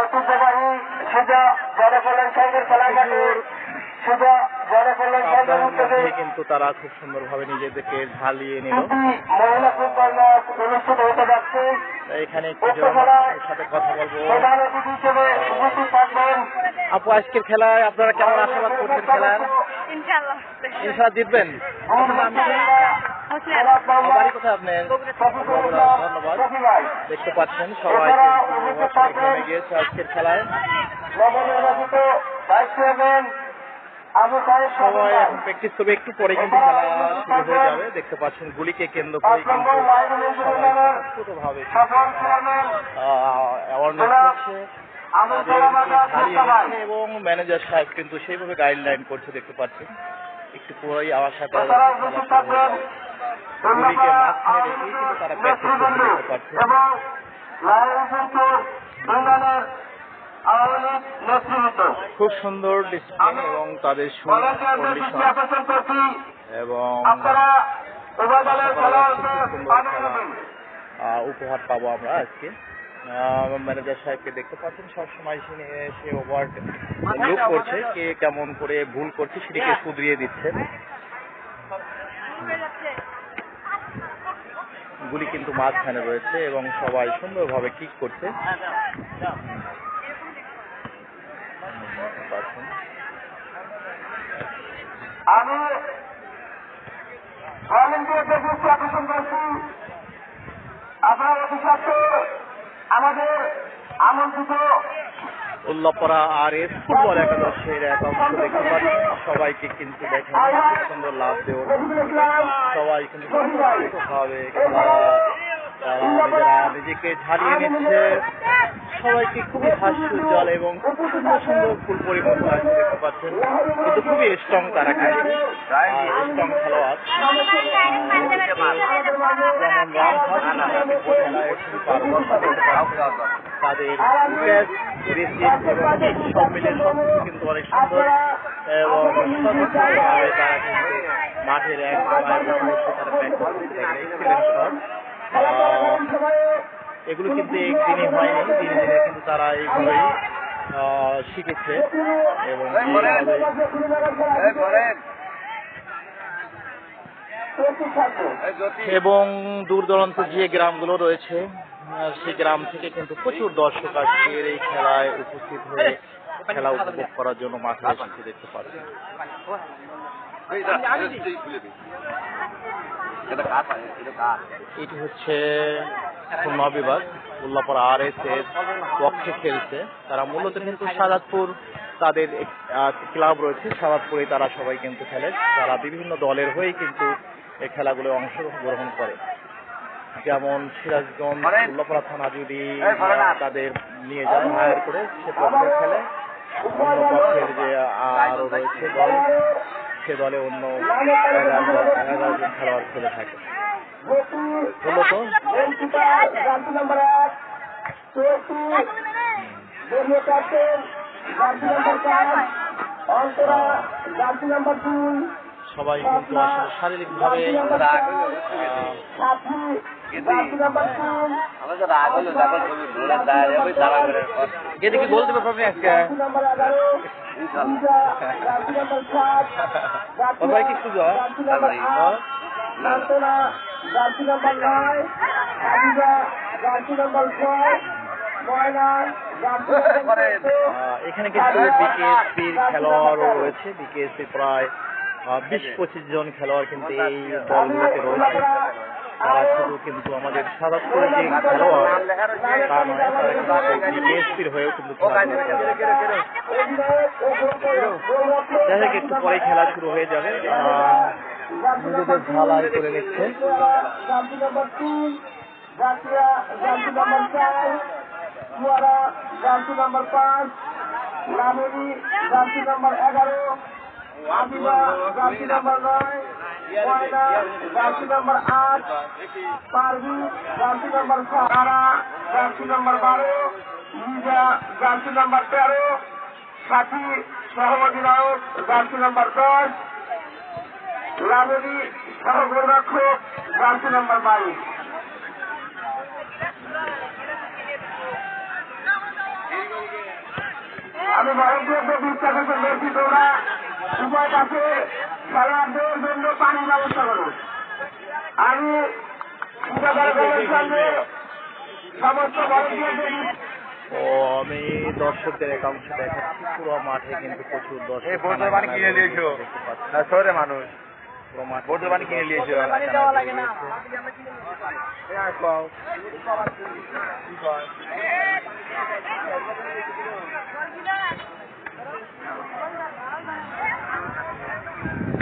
ঐতিহ্যবাহী সুজা জনকল্যাণ সংঘের খেলাঘাটে সুজা জনকল্যাণ সংঘের উদ্যোগে কিন্তু তারা খুব সুন্দরভাবে নিজেদেরকে ঝালিয়ে নিল। মহিলা ফুটবল ম্যাচ অনুষ্ঠিত হতে যাচ্ছে। এখানে সাথে কথা বলব। প্রধান অতিথি হিসেবে উপস্থিত থাকবেন। আপু আজকের খেলায় আপনারা কেমন আশাবাদ করছেন খেলার? ইনশাআল্লাহ। ইনশাল্লাহ জিতবেন? দেখতে পাচ্ছেন সবাই নেমে গিয়েছে আজকের খেলায়। সবাই এখন প্র্যাকটিস করবে একটু পরে কিন্তু খেলা শুরু হয়ে যাবে। দেখতে পাচ্ছেন গুলিকে কেন্দ্র করে কিন্তু চেয়ারম্যান অ্যাওয়ারনেস নিচ্ছে এবং ম্যানেজার সাহেব কিন্তু সেইভাবে গাইডলাইন করছে দেখতে পাচ্ছেন। একটু পুরোই আমার সাথে গুলিকে মাঝখানে রেখেই কিন্তু তারা এবং খুব সুন্দর ডিসিপ্লিন এবং তাদের কন্ডিশন এবং উপহার পাবো আমরা আজকে। ম্যানেজার সাহেবকে দেখতে পাচ্ছেন সবসময় সে সে ওভার লুক করছে কে কেমন করে ভুল করছে সেটিকে শুধরিয়ে দিচ্ছেন। গুলি কিন্তু মাঝখানে রয়েছে এবং সবাই সুন্দরভাবে কিক করছে। আমাদের আমন্ত্রিত উল্লাপড়া আর এস ফুটবল একাদশের এক অংশ দেখতে পাচ্ছেন সবাইকে কিন্তু দেখেন সুন্দর লাভ ইসলাম সবাই কিন্তু নিজেরা নিজেকে ঝালিয়ে নিচ্ছে সবাইকে খুবই হাস্যোজ্জ্বল এবং খুব সুন্দর সুন্দর ফুল পরিমাণ আছে দেখতে পাচ্ছেন কিন্তু খুবই স্ট্রং তারা কিন্তু স্ট্রং খেলোয়াড় যেমন রাম তাদের সব মিলে কিন্তু অনেক সুন্দর এবং তারা কিন্তু মাঠের এক তারা এগুলো কিন্তু একদিনই হয়নি দিনে দিনে কিন্তু তারা এইভাবেই শিখেছে এবং এবং দূর দূরান্ত যে গ্রামগুলো রয়েছে সেই গ্রাম থেকে কিন্তু প্রচুর দর্শক আজকের এই খেলায় উপস্থিত হয়ে খেলা উপভোগ করার জন্য মাঠে এসেছে দেখতে পাচ্ছেন এটি হচ্ছে খুলনা বিভাগ, উল্লাপাড়া আর এস এর পক্ষে খেলছে। তারা মূলত কিন্তু সাদাতপুর তাদের ক্লাব রয়েছে সাদাতপুরে তারা সবাই কিন্তু খেলে। তারা বিভিন্ন দলের হয়ে কিন্তু এই খেলাগুলো অংশগ্রহণ করে। যেমন সিরাজগঞ্জ থানা যদি তাদের নিয়ে যায় হায়ার করে সে পক্ষে খেলে। অন্য পক্ষের যে আরও রয়েছে দল সে দলে অন্য এগারো জন- খেলোয়াড় খেলে থাকে। মূলত অন্তরা জার্সি নাম্বার দুই সবাই কিন্তু আসলে শারীরিকভাবে সাথী জার্সি নাম্বার তিন গেদে কি বলতে পারবে আজকে জার্সি নাম্বার এগারো লিজা জার্সি নাম্বার সাত জার্সি সবাই কি খুঁজো জার্সি নাম্বার আট সান্তনা জার্সি নাম্বার নয় জার্সি নাম্বার ছয় ময়না জার্সি নাম্বার চোদ্দ এখানে কিন্তু বিকেএসপির খেলোয়াড়ও রয়েছে। বিকেএসপি প্রায় বিশ পঁচিশ জন খেলোয়াড় কিন্তু এই দলগুলোতে রয়েছে। তারা শুধু কিন্তু আমাদের সাদাপুরের যে খেলোয়াড়, তা নয় হয়েও কিন্তু একটু পরে খেলা শুরু হয়ে যাবে। নিজেদের ঝালাই করে নিচ্ছে। নাম্বার পাঁচ জার্সি নাম্বার এগারো জার্সি নাম্বার নয় ময়না জার্সি নাম্বার আট, Parvi jersey number Sara jersey number বারো, লিজা জার্সি নাম্বার তেরো, সাথী সহমদিনায়ক জার্সি নাম্বার দশ লাভেরি সহগোরক্ষক জার্সি নাম্বার বাইশ। আমি ভারতীয়দের বিশ্বাস করছি তোমরা উভয় পাশে খেলোয়াড়দের জন্য পানির ব্যবস্থা করো আমি সমস্ত ও আমি দর্শকদের একাংশ দেখাচ্ছি। পুরো মাঠে কিন্তু প্রচুর দর্শক এই বোতল পানি কিনে নিয়েছো? শহরে মানুষ। পানি কিনে নিয়েছো? Thank you.